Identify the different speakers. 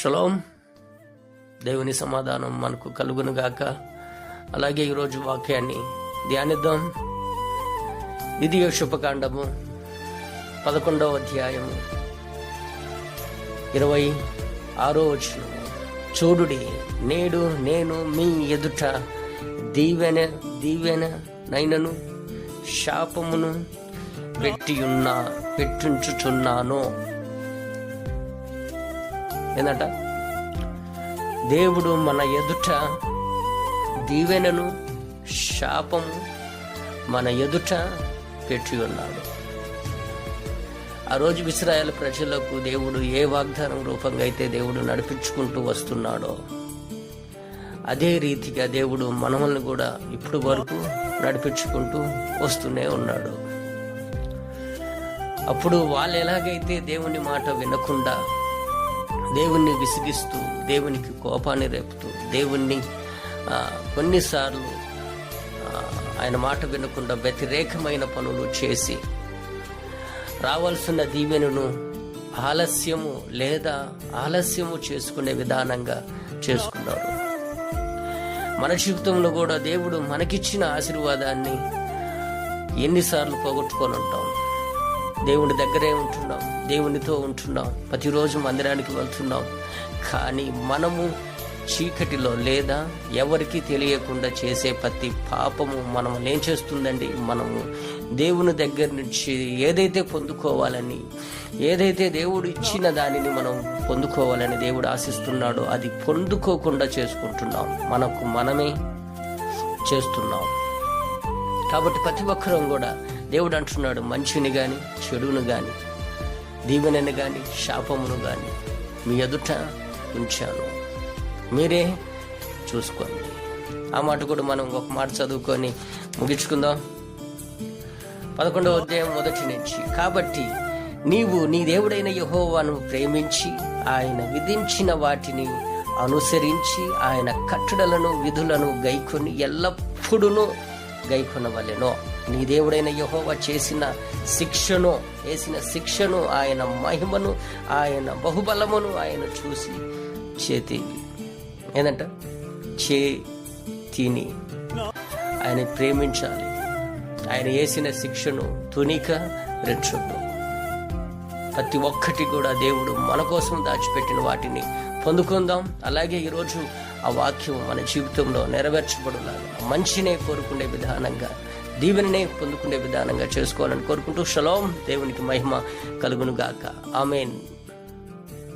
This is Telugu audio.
Speaker 1: షలోం దేవుని సమాధానం మనకు కలుగును గాక అలాగే ఈరోజు వాక్యాన్ని ధ్యానిద్దాం. ఇది శుభకాండము. పదకొండవ అధ్యాయము. ఇరవై ఆరో వచ్చిన చూడుడి నేడు నేను మీ ఎదుట దీవెన దీవెన నైనను శాపమును పెట్టియున్నా పెట్టించుచున్నాను. ఏంటంట దేవుడు మన ఎదుట దీవెనను శాపము మన ఎదుట పెట్టి ఉన్నాడు. ఆ రోజు విశ్రాయల ప్రజలకు దేవుడు ఏ వాగ్దానం రూపంగా అయితే దేవుడు నడిపించుకుంటూ వస్తున్నాడో అదే రీతిగా దేవుడు మనల్ని కూడా ఇప్పుడు వరకు నడిపించుకుంటూ వస్తూనే ఉన్నాడు. అప్పుడు వాళ్ళు ఎలాగైతే దేవుని మాట వినకుండా దేవుణ్ణి విసిగిస్తూ దేవునికి కోపాన్ని రేపుతూ దేవుణ్ణి కొన్నిసార్లు ఆయన మాట వినకుండా వ్యతిరేకమైన పనులు చేసి రావాల్సిన దీవెనను ఆలస్యము లేదా ఆలస్యము చేసుకునే విధానంగా చేసుకున్నారు మన జీవితంలో కూడా దేవుడు మనకిచ్చిన ఆశీర్వాదాన్ని ఎన్నిసార్లు పోగొట్టుకొని ఉంటాం. దేవుని దగ్గరే ఉంటున్నాం. దేవునితో ఉంటున్నాం. ప్రతిరోజు మందిరానికి వెళ్తున్నాం. కానీ మనము చీకటిలో లేదా ఎవరికి తెలియకుండా చేసే ప్రతి పాపము మనం ఏం చేస్తుందండి? మనము దేవుని దగ్గర నుంచి ఏదైతే పొందుకోవాలని ఏదైతే దేవుడు ఇచ్చిన దానిని మనం పొందుకోవాలని దేవుడు ఆశిస్తున్నాడో అది పొందుకోకుండా చేసుకుంటున్నాం. మనకు మనమే చేస్తున్నాం. కాబట్టి ప్రతి ఒక్కరం కూడా దేవుడు అంటున్నాడు మంచిని కానీ చెడును కానీ దీవెనని కానీ శాపమును కానీ మీ ఎదుట ఉంచాను. మీరే చూసుకోండి. ఆ మాట కూడా మనం ఒక మాట చదువుకొని ముగించుకుందాం. పదకొండవ అధ్యాయం మొదటి నుంచి కాబట్టి నీవు నీ దేవుడైన యహోవాను ప్రేమించి ఆయన విధించిన వాటిని అనుసరించి ఆయన కట్టడలను విధులను గైకొని ఎల్లప్పుడూ గైకొనవలెనో. నీ దేవుడైన యహోవ చేసిన శిక్షను వేసిన శిక్షను ఆయన మహిమను ఆయన బహుబలమును ఆయన చూసి చేతి. ఏంటంట చేతిని. ఆయన ప్రేమించాలి. ఆయన వేసిన శిక్షను తునిక రెచ్చుండు ప్రతి ఒక్కటి కూడా దేవుడు మన కోసం దాచిపెట్టిన వాటిని పొందుకుందాం. అలాగే ఈరోజు ఆ వాక్యం మన జీవితంలో నెరవేర్చబడులాగా. మంచినే కోరుకునే విధానంగా దీవెననే పొందుకునే విధానంగా చేసుకోవాలని కోరుకుంటూ షలోం దేవునికి మహిమ కలుగును గాక ఆమెన్.